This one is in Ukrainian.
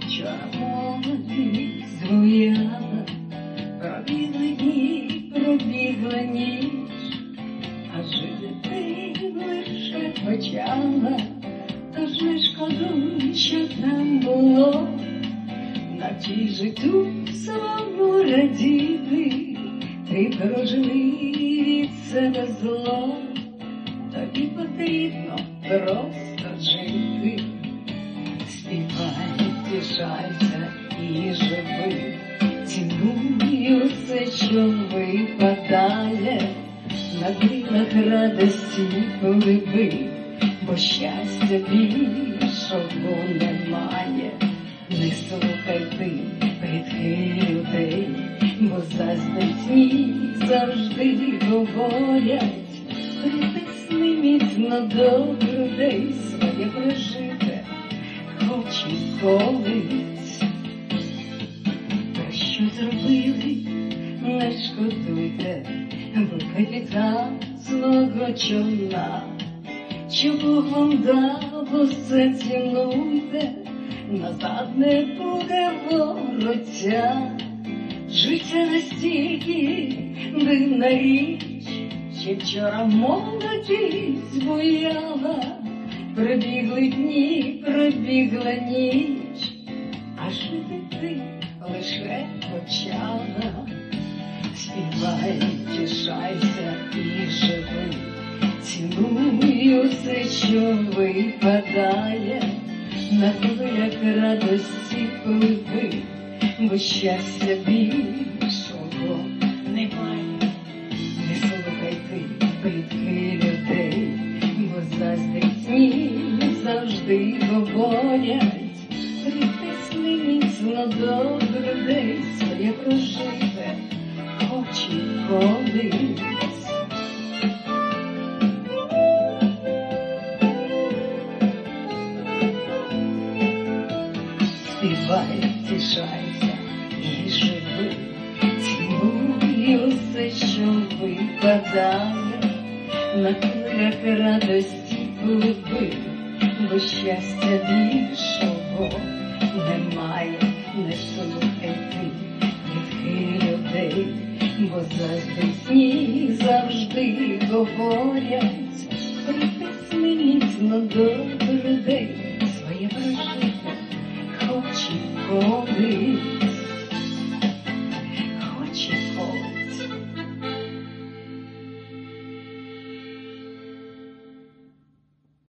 Вчора молодість звояла, пробігли дні, пробігла ніч, а жити ти лише почала, тож не шкодуй, що там було, навчи життю своєму радіти, ти прожили від себе зло, тобі потрібно просто крилах радості пливи, бо щастя більшого немає, не слухай ти плітки людей, бо заздрісні завжди говорять, притисни міцно до грудей своє прожите хоч і колись. Про що зробили, не шкодуйте, бо капітан свого човна, що Бог вам дав, усе цінуйте, назад не буде вороття. Життя настільки дивна річ, ще вчора молодість буяла. Пробігли дні, пробігла ніч, а жити ти лише почала. Співай, тішайся і живи, цінуй усе, що випадає, на хвилях радості пливи, бо щастя більшого немає. Не слухай ти плітки людей, бо заздрісні завжди говорять, притисни міцно до грудей Співай, тішайся і живи, цінуй усе, що на хвилях радості пливи, бо щастя більшого немає, бо сні завжди говорять, Припись мені зно до людей своє прожите, хоч і колись.